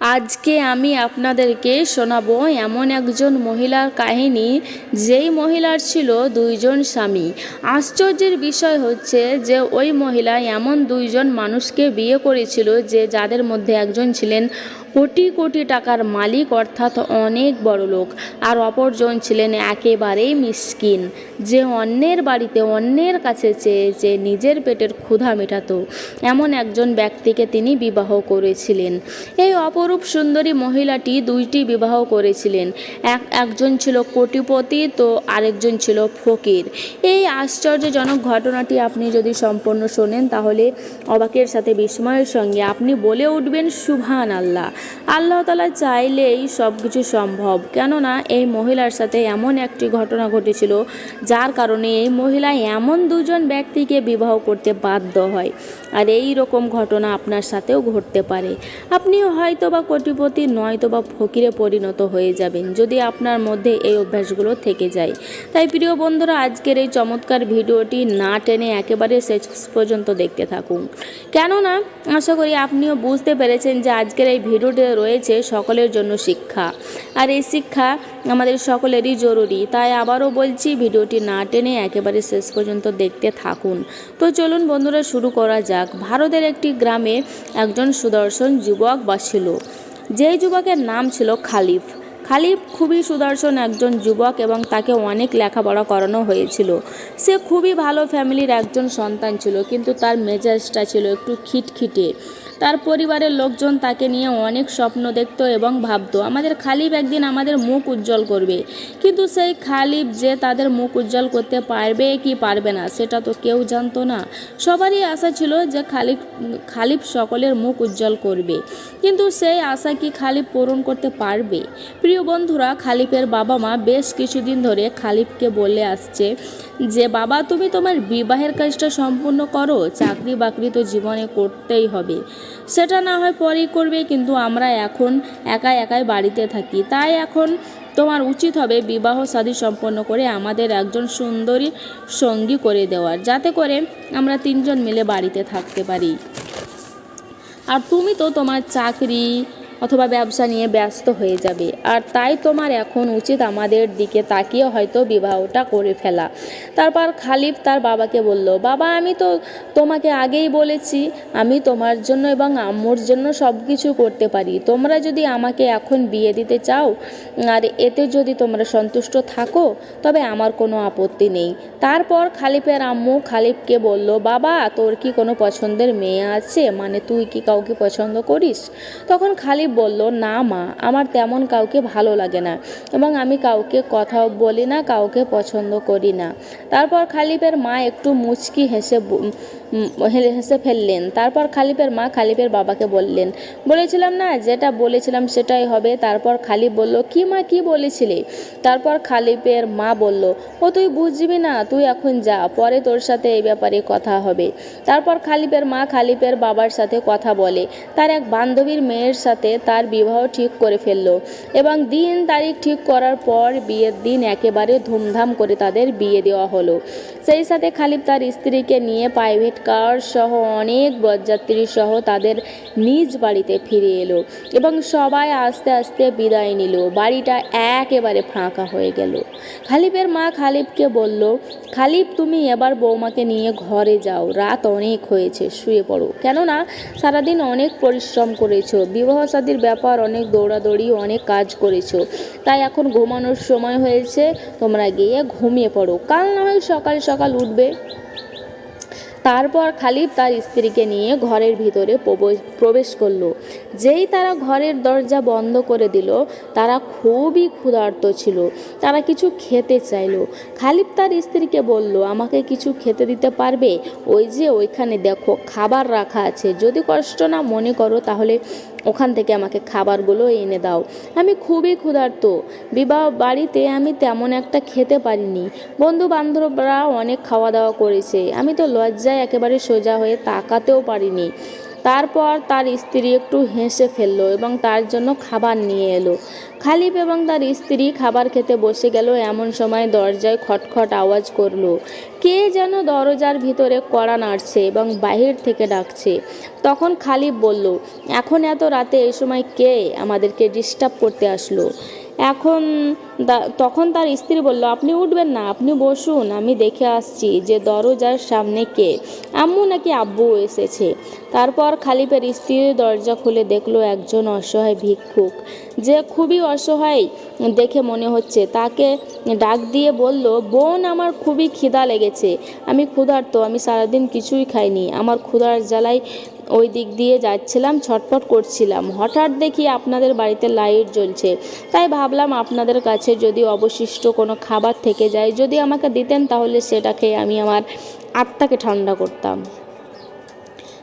আজকে আমি আপনাদেরকে শোনাব এমন একজন মহিলার কাহিনী। যেই মহিলার ছিল দুইজন স্বামী। আশ্চর্যের বিষয় হচ্ছে যে ওই মহিলা এমন দুইজন মানুষকে বিয়ে করেছিল যে যাদের মধ্যে একজন ছিলেন কোটি কোটি টাকার মালিক অর্থাৎ অনেক বড় লোক। আর অপরজন ছিলেন একেবারেই মিসকিন। যে অন্যের বাড়িতে অন্যের কাছে চেয়ে চেয়ে নিজের পেটের ক্ষুধা মেটাতো, এমন একজন ব্যক্তিকে তিনি বিবাহ করেছিলেন। এই অপরূপ সুন্দরী মহিলাটি দুইটি বিবাহ করেছিলেন। এক, একজন ছিল কোটিপতি, তো আরেকজন ছিল ফকির। এই আশ্চর্যজনক ঘটনাটি আপনি যদি সম্পূর্ণ শোনেন, তাহলে অবাকের সাথে বিস্ময়ের সঙ্গে আপনি বলে উঠবেন সুভান আল্লাহ আল্লাহ তালা চাইলেই সব কিছু সম্ভব। কেননা এই মহিলার সাথে এমন একটি ঘটনা ঘটেছিল, যার কারণে এই মহিলা এমন দুজন ব্যক্তিকে বিবাহ করতে বাধ্য হয়। আর এই রকম ঘটনা আপনার সাথেও ঘটতে পারে। আপনিও হয়তো বা কোটিপতি নয়তো বা ফকিরে পরিণত হয়ে যাবেন, যদি আপনার মধ্যে এই অভ্যাসগুলো থেকে যায়। তাই প্রিয় বন্ধুরা, আজকের এই চমৎকার ভিডিওটি না টেনে একেবারে শেষ পর্যন্ত দেখতে থাকুন। কেননা, আশা করি আপনিও বুঝতে পেরেছেন যে আজকের এই ভিডিওতে রয়েছে সকলের জন্য শিক্ষা। আর এই শিক্ষা আমাদের সকলেরই জরুরি। তাই আবারও বলছি, ভিডিওটি না টেনে একেবারে শেষ পর্যন্ত দেখতে থাকুন। তো চলুন বন্ধুরা, শুরু করা যাক। ভারতের একটি গ্রামে একজন সুদর্শন যুবক বাসছিল। যেই যুবকের নাম ছিল খালিফ। খালিফ খুবই সুদর্শন একজন যুবক এবং তাকে অনেক লেখাপড়া করানো হয়েছিল। সে খুবই ভালো ফ্যামিলির একজন সন্তান ছিল, কিন্তু তার মেজাজটা ছিল একটু খিটখিটে। তার পরিবারের লোকজন তাকে নিয়ে অনেক স্বপ্ন দেখত এবং ভাবতো, আমাদের খালিফ একদিন আমাদের মুখ উজ্জ্বল করবে। কিন্তু সেই খালিফ যে তাদের মুখ উজ্জ্বল করতে পারবে কি পারবে না, সেটা তো কেউ জানতো না। সবারই আশা ছিল যে খালিফ খালিফ সকলের মুখ উজ্জ্বল করবে। কিন্তু সেই আশা কি খালিফ পূরণ করতে পারবে? প্রিয় বন্ধুরা, খালিফের বাবা মা বেশ কিছুদিন ধরে খালিফকে বলে আসছে যে, বাবা, তুমি তোমার বিবাহের কাজটা সম্পূর্ণ করো চাকরি বাকরি তো জীবনে করতেই হবে। সেটা না হয় পরেই করবে, কিন্তু আমরা এখন একা একাই বাড়িতে থাকি। তাই এখন তোমার উচিত হবে বিবাহ শাদী সম্পন্ন করে আমাদের একজন সুন্দরী সঙ্গী করে দেওয়ার, যাতে করে আমরা তিনজন মিলে বাড়িতে থাকতে পারি। আর তুমি তো তোমার চাকরি অথবা ব্যবসা নিয়ে ব্যস্ত হয়ে যাবে। আর তাই তোমার এখন উচিত আমাদের দিকে তাকিয়ে হয়তো বিবাহটা করে ফেলা। তারপর খালিফ তার বাবাকে বলল, বাবা, আমি তো তোমাকে আগেই বলেছি, আমি তোমার জন্য এবং আম্মুর জন্য সব কিছু করতে পারি। তোমরা যদি আমাকে এখন বিয়ে দিতে চাও, আর এতে যদি তোমরা সন্তুষ্ট থাকো, তবে আমার কোনো আপত্তি নেই। তারপর খালিফের আম্মু খালিফকে বলল, বাবা, তোর কি কোনো পছন্দের মেয়ে আছে? মানে তুই কি কাউকে পছন্দ করিস? তখন খালিফ বলল, না মা, আমার তেমন কাউকে ভালো লাগে না এবং আমি কাউকে কথাও বলি না, কাউকে পছন্দ করি না। তারপর খালিফের মা একটু মুচকি হেসে হেসে ফেললেন। তারপর খালিফের মা খালিফের বাবাকে বললেন, বলেছিলাম না, যেটা বলেছিলাম সেটাই হবে। তারপর খালিফ বলল, কি মা, কি বলেছিলে? তারপর খালিফের মা বলল, ও তুই বুঝবি না, তুই এখন যা, পরে তোর সাথে এই ব্যাপারে কথা হবে। তারপর খালিফের মা খালিফের বাবার সাথে কথা বলে। তার এক বান্ধবীর মেয়ের সাথে তার বিবাহ ঠিক করে ফেলল এবং দিন তারিখ ঠিক করার পর বিয়ের দিন একেবারে ধুমধাম করে তাদের বিয়ে দেওয়া হলো। সেই সাথে খালিফ তার স্ত্রীকে নিয়ে প্রাইভেট কার সহ অনেক বরযাত্রী সহ তাদের নিজ বাড়িতে ফিরে এলো এবং সবাই আস্তে আস্তে বিদায় নিল। বাড়িটা একেবারে ফাঁকা হয়ে গেল। খালিফের মা খালিফকে বলল খালিফ তুমি এবার বৌমাকে নিয়ে ঘরে যাও। রাত অনেক হয়েছে, শুয়ে পড়ো। কেননা সারাদিন অনেক পরিশ্রম করেছ। বিবাহ শাদীর ব্যাপার, অনেক দৌড়াদৌড়ি, অনেক কাজ করেছ। তাই এখন ঘুমানোর সময় হয়েছে, তোমরা গিয়ে ঘুমিয়ে পড়ো। কাল না হয় সকাল সকাল উঠবে। তারপর খালিদ তার স্ত্রীকে নিয়ে ঘরের ভিতরে প্রবেশ করল। যেই তারা ঘরের দরজা বন্ধ করে দিল, তারা খুবই ক্ষুধার্ত ছিল। তারা কিছু খেতে চাইলো। খালিফ তার স্ত্রীকে বলল, আমাকে কিছু খেতে দিতে পারবে? ওই যে ওইখানে দেখো, খাবার রাখা আছে। যদি কষ্ট না মনে করো, তাহলে ওখান থেকে আমাকে খাবারগুলো এনে দাও। আমি খুবই ক্ষুধার্ত। বিবাহ বাড়িতে আমি তেমন একটা খেতে পারিনি। বন্ধু বান্ধবরা অনেক খাওয়া দাওয়া করেছে। আমি তো লজ্জায় একেবারে সোজা হয়ে তাকাতেও পারিনি। তারপর তার স্ত্রী একটু হেসে ফেলল এবং তার জন্য খাবার নিয়ে এলো। খালিফ এবং তার স্ত্রী খাবার খেতে বসে গেল, এমন সময় দরজায় খটখট আওয়াজ করল। কে যেন দরজার ভিতরে কড়া নাড়ছে এবং বাহির থেকে ডাকছে। তখন খালিফ বলল, এখন এত রাতে এই সময় কে আমাদেরকে ডিস্টার্ব করতে আসলো? এখন তখন তার স্ত্রী বলল, আপনি উঠবেন না, আপনি বসুন, আমি দেখে আসছি যে দরজার সামনে কে। আম্মু নাকি আব্বু এসেছে। তারপর খালিফের স্ত্রী দরজা খুলে দেখল একজন অসহায় ভিক্ষুক। যে খুবই অসহায় দেখে মনে হচ্ছে, তাকে ডাক দিয়ে বলল, বোন, আমার খুবই খিদা লেগেছে। আমি ক্ষুধার্ত, আমি সারাদিন কিছুই খাইনি। আমার ক্ষুধার জ্বালায় ওই দিক দিয়ে যাচ্ছিলাম, ছটফট করছিলাম। হঠাৎ দেখি আপনাদের বাড়িতে লাইট জ্বলছে। তাই ভাবলাম আপনাদের কাছে যদি অবশিষ্ট কোনো খাবার থেকে যায়, যদি আমাকে দিতেন, তাহলে সেটা খেয়ে আমি আমার আত্মাকে ঠান্ডা করতাম।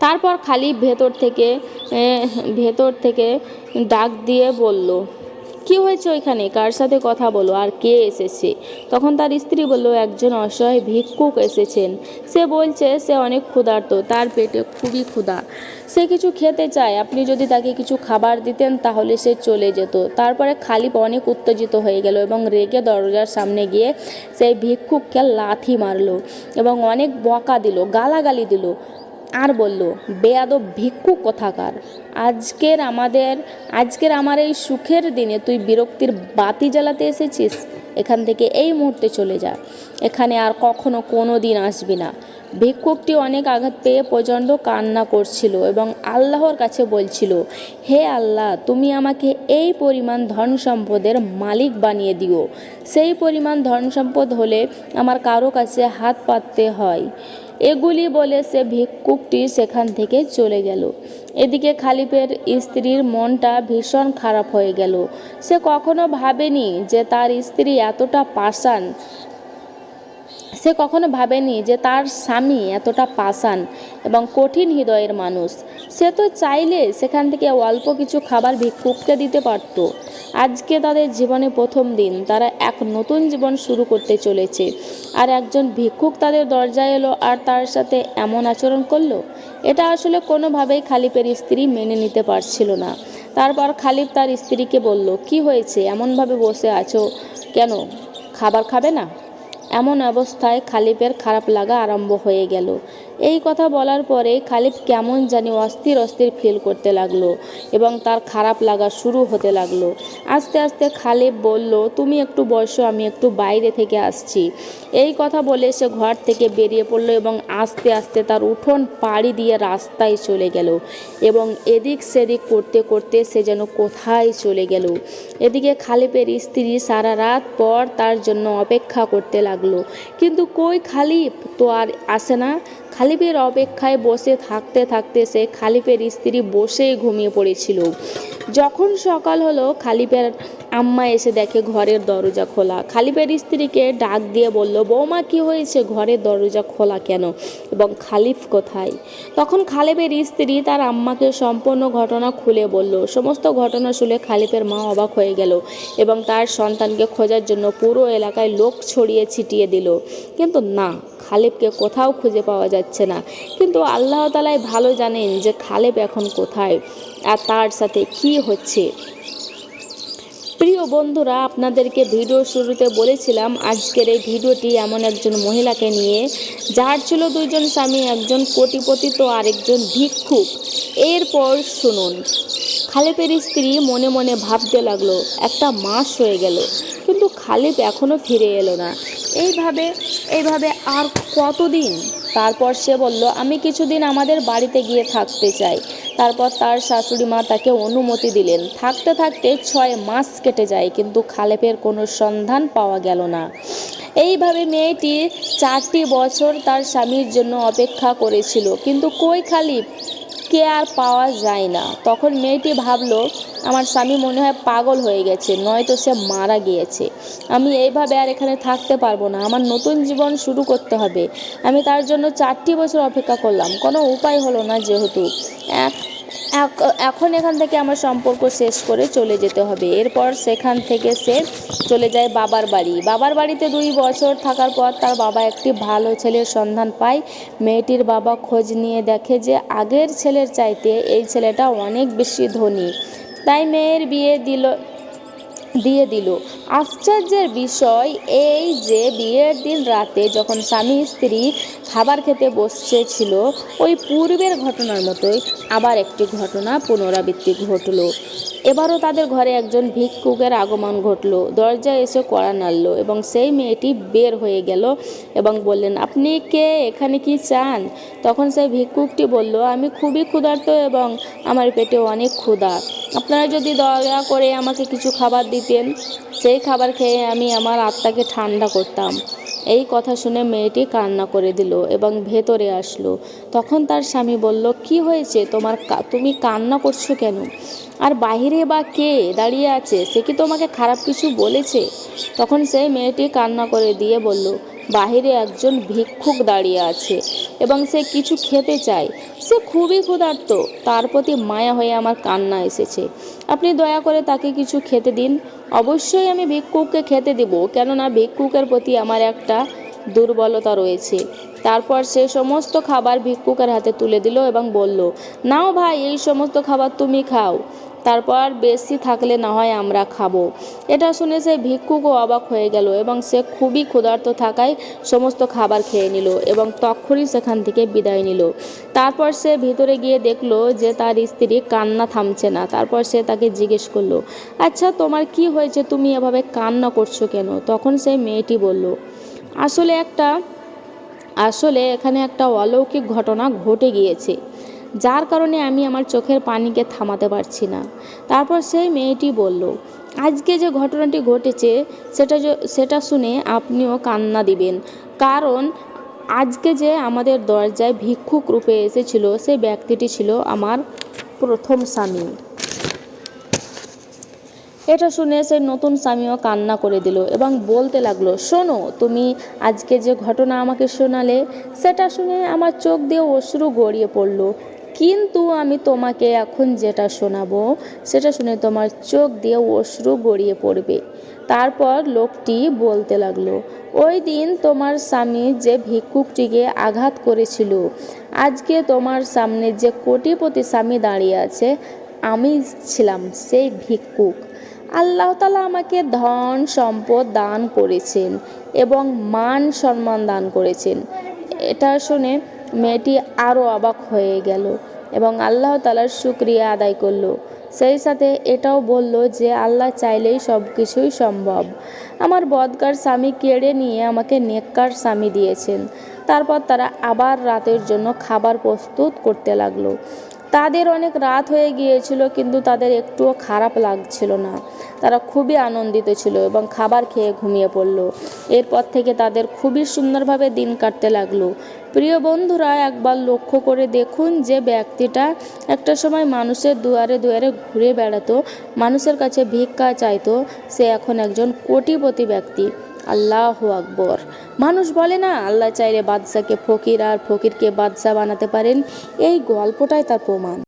তারপর খালি ভেতর থেকে ভেতর থেকে ডাক দিয়ে বলল, কি হয়েছে ওইখানে? কার সাথে কথা বলো? আর কে এসেছে? তখন তার স্ত্রী বলল, একজন অসহায় ভিক্ষুক এসেছেন। সে বলছে সে অনেক ক্ষুধার্ত, তার পেটে খুবই ক্ষুধা। সে কিছু খেতে চায়। আপনি যদি তাকে কিছু খাবার দিতেন তাহলে সে চলে যেত। তারপরে খালিপ অনেক উত্তেজিত হয়ে গেল এবং রেগে দরজার সামনে গিয়ে সেই ভিক্ষুককে লাথি মারলো এবং অনেক বকা দিল, গালাগালি দিল। আর বলল, বেয়াদব ভিক্ষুক কথাকার। আজকের আমাদের, আজকের আমার এই সুখের দিনে তুই বিরক্তির বাতি জ্বালাতে এসেছিস? এখান থেকে এই মুহূর্তে চলে যা। এখানে আর কখনো কোনো দিন আসবি না। ভিক্ষুকটি অনেক আঘাত পেয়ে প্রচণ্ড কান্না করছিল এবং আল্লাহর কাছে বলছিল, হে আল্লাহ, তুমি আমাকে এই পরিমাণ ধন সম্পদের মালিক বানিয়ে দিও। সেই পরিমাণ ধন সম্পদ হলে আমার কারও কাছে হাত পাততে হয়। এগুলি বলে সে ভিক্ষুকটি সেখান থেকে চলে গেল। এদিকে খালিফের স্ত্রীর মনটা ভীষণ খারাপ হয়ে গেল। সে কখনো ভাবেনি যে তার স্ত্রী এতটা পাষাণ। সে কখনো ভাবেনি যে তার স্বামী এতটা পাষাণ এবং কঠিন হৃদয়ের মানুষ। সে তো চাইলে সেখান থেকে অল্প কিছু খাবার ভিক্ষুককে দিতে পারত। আজকে তাদের জীবনে প্রথম দিন। তারা এক নতুন জীবন শুরু করতে চলেছে। আর একজন ভিক্ষুক তাদের দরজায় এলো আর তার সাথে এমন আচরণ করল? এটা আসলে কোনোভাবেই খালিপের স্ত্রী মেনে নিতে পারছিল না। তারপর খালিফ তার স্ত্রীকে বলল, কি হয়েছে? এমনভাবে বসে আছো কেন? খাবার খাবে না? এমন অবস্থায় খালিপের খারাপ লাগা আরম্ভ হয়ে গেল। এই কথা বলার পরে খালিফ কেমন জানি অস্থির অস্থির ফিল করতে লাগল এবং তার খারাপ লাগা শুরু হতে লাগল। আস্তে আস্তে খালিফ বলল, তুমি একটু বসো, আমি একটু বাইরে থেকে আসছি। এই কথা বলে সে ঘর থেকে বেরিয়ে পড়ল এবং আস্তে আস্তে তার উঠোন পাড়ি দিয়ে রাস্তায় চলে গেল এবং এদিক সেদিক করতে করতে সে যেন কোথায় চলে গেল। এদিকে খালিফের স্ত্রী সারা রাত পর তার জন্য অপেক্ষা করতে লাগল। কিন্তু কই খালিফ তো আর আসে না। খালিফের অপেক্ষায় বসে থাকতে থাকতে সে খালিফের স্ত্রী বসেই ঘুমিয়ে পড়েছিল। যখন সকাল হলো, খালিফের আম্মা এসে দেখে ঘরের দরজা খোলা। খালিফের স্ত্রীকে ডাক দিয়ে বলল, বৌমা, কি হয়েছে? ঘরের দরজা খোলা কেন? এবং খালিফ কোথায়? তখন খালিফের স্ত্রী তার আম্মাকে সম্পূর্ণ ঘটনা খুলে বলল। সমস্ত ঘটনা শুনে খালিফের মা অবাক হয়ে গেল এবং তার সন্তানকে খোঁজার জন্য পুরো এলাকায় লোক ছড়িয়ে ছিটিয়ে দিল। কিন্তু না খালেবকে কোথাও খুঁজে পাওয়া যাচ্ছে না। কিন্তু আল্লাহ তালাই ভালো জানেন যে খালেব এখন কোথায়। আর তার সাথে কি হচ্ছে? প্রিয় বন্ধুরা, আপনাদেরকে ভিডিও শুরুতে বলেছিলাম, আজকের এই ভিডিওটি এমন একজন মহিলাকে নিয়ে, যার ছিল দুইজন স্বামী, একজন কোটিপতি তো আরেকজন ভিক্ষুক। এরপর শুনুন, খালেপের স্ত্রী মনে মনে ভাবতে লাগল, একটা মাস হয়ে গেল, কিন্তু খালেপ এখনও ফিরে এলো না। এইভাবে এইভাবে আর কতদিন? তারপর সে বলল, আমি কিছুদিন আমাদের বাড়িতে গিয়ে থাকতে চাই। তারপর তার শাশুড়ি মা তাকে অনুমতি দিলেন। থাকতে থাকতে ছয় মাস কেটে যায়, কিন্তু খালেফের কোনো সন্ধান পাওয়া গেল না। এইভাবে মেয়েটি চারটি বছর তার স্বামীর জন্য অপেক্ষা করেছিল, কিন্তু কই খালিপ কে আর পাওয়া যায় না। তখন মেয়েটি ভাবল, আমার স্বামী মনে হয় পাগল হয়ে গেছে, নয়তো সে মারা গিয়েছে। আমি এইভাবে আর এখানে থাকতে পারব না, আমার নতুন জীবন শুরু করতে হবে। আমি তার জন্য চারটি বছর অপেক্ষা করলাম। কোনো উপায় হলো না যেহেতু। এক- এখন এখান থেকে আমার সম্পর্ক শেষ করে চলে যেতে হবে। এরপর সেখান থেকে সে চলে যায় বাবার বাড়ি। বাবার বাড়িতে দুই বছর থাকার পর তার বাবা একটি ভালো ছেলের সন্ধান পায়। মেয়েটির বাবা খোঁজ নিয়ে দেখে যে আগের ছেলের চাইতে এই ছেলেটা অনেক বেশি ধনী। তাই মেয়ের বিয়ে দিল দিয়ে দিল। আশ্চর্যের বিষয় এই যে বিয়ের দিন রাতে যখন স্বামী স্ত্রী খাবার খেতে বসেছিল, ওই পূর্বের ঘটনার মতোই আবার একটি ঘটনা পুনরাবৃত্তি ঘটলো। এবারও তাদের ঘরে একজন ভিক্ষুকের আগমন ঘটলো। দরজায় এসে কড়া নাড়ল এবং সেই মেয়েটি বের হয়ে গেল এবং বললেন, আপনি কে? এখানে কি চান? তখন সেই ভিক্ষুকটি বলল, আমি খুবই ক্ষুধার্ত এবং আমার পেটে অনেক ক্ষুধা। আপনারা যদি দয়া করে আমাকে কিছু খাবার দিতেন। সেই খাবার খেয়ে আমি আমার আত্মাকে ঠান্ডা করতাম। এই কথা শুনে মেয়েটি কান্না করে দিল এবং ভেতরে আসলো। তখন তার স্বামী বলল, কি হয়েছে? তোমার তুমি কান্না করছ কেন? আর বাহিরে বা কে দাঁড়িয়ে আছে? সে কি তোমাকে খারাপ কিছু বলেছে? তখন সেই মেয়েটি কান্না করে দিয়ে বলল বাহিরে একজন ভিক্ষুক দাঁড়িয়ে আছে এবং সে কিছু খেতে চায়। সে খুবই ক্ষুধার্ত। তার প্রতি মায়া হয়ে আমার কান্না এসেছে। আপনি দয়া করে তাকে কিছু খেতে দিন। অবশ্যই আমি ভিক্ষুককে খেতে দেব, কেননা ভিক্ষুকের প্রতি আমার একটা দুর্বলতা রয়েছে। তারপর সে সমস্ত খাবার ভিক্ষুকের হাতে তুলে দিল এবং বলল, নাও ভাই, এই সমস্ত খাবার তুমি খাও। তারপর বেশি থাকলে না হয় আমরা খাব। এটা শুনে সে ভিক্ষুকও অবাক হয়ে গেল এবং সে খুবই ক্ষুধার্ত থাকায় সমস্ত খাবার খেয়ে নিল এবং তখনই সেখান থেকে বিদায় নিল। তারপর সে ভিতরে গিয়ে দেখল যে তার স্ত্রী কান্না থামছে না। তারপর সে তাকে জিজ্ঞেস করল আচ্ছা তোমার কি হয়েছে? তুমি এভাবে কান্না করছ কেন? তখন সেই মেয়েটি বলল, আসলে একটা, আসলে এখানে একটা অলৌকিক ঘটনা ঘটে গিয়েছে। যার কারণে আমি আমার চোখের পানিকে থামাতে পারছি না। তারপর সেই মেয়েটি বলল, আজকে যে ঘটনাটি ঘটেছে, সেটা সেটা শুনে আপনিও কান্না দিবেন। কারণ আজকে যে আমাদের দরজায় ভিক্ষুক রূপে এসেছিল, সেই ব্যক্তিটি ছিল আমার প্রথম স্বামী। এটা শুনে সে নতুন স্বামীও কান্না করে দিল এবং বলতে লাগল, শোনো, তুমি আজকে যে ঘটনা আমাকে শোনালে, সেটা শুনে আমার চোখ দিয়ে অশ্রু গড়িয়ে পড়ল। কিন্তু আমি তোমাকে এখন যেটা শোনাবো, সেটা শুনে তোমার চোখ দিয়ে অশ্রু গড়িয়ে পড়বে। তারপর লোকটি বলতে লাগল, ওই দিন তোমার স্বামী যে ভিক্ষুকটিকে আঘাত করেছিল, আজকে তোমার সামনে যে কোটিপতি স্বামী দাঁড়িয়ে আছে, আমি ছিলাম সেই ভিক্ষুক। আল্লাহ তালা আমাকে ধন, সম্পদ দান করেছেন এবং মান সম্মান দান করেছেন। এটা শুনে মেয়েটি আরও অবাক হয়ে গেল এবং আল্লাহ তালার শুক্রিয়া আদায় করল। সেই সাথে এটাও বলল যে, আল্লাহ চাইলেই সব কিছুই সম্ভব। আমার বদকার স্বামী কেড়ে নিয়ে আমাকে নেককার স্বামী দিয়েছেন। তারপর তারা আবার রাতের জন্য খাবার প্রস্তুত করতে লাগল। তাদের অনেক রাত হয়ে গিয়েছিল, কিন্তু তাদের একটুও খারাপ লাগছিল না। তারা খুবই আনন্দিত ছিল এবং খাবার খেয়ে ঘুমিয়ে পড়ল। এরপর থেকে তাদের খুবই সুন্দরভাবে দিন কাটতে লাগল। প্রিয় বন্ধুরা, একবার লক্ষ্য করে দেখুন যে ব্যক্তিটা একটা সময় মানুষের দুয়ারে দুয়ারে ঘুরে বেড়াতো, মানুষের কাছে ভিক্ষা চাইতো, সে এখন একজন কোটিপতি ব্যক্তি। আল্লাহ আকবর। মানুষ বলে না, আল্লাহ চাইলে বাদশাকে ফকির আর ফকিরকে বাদশা বানাতে পারেন। এই গল্পটাই তার প্রমাণ।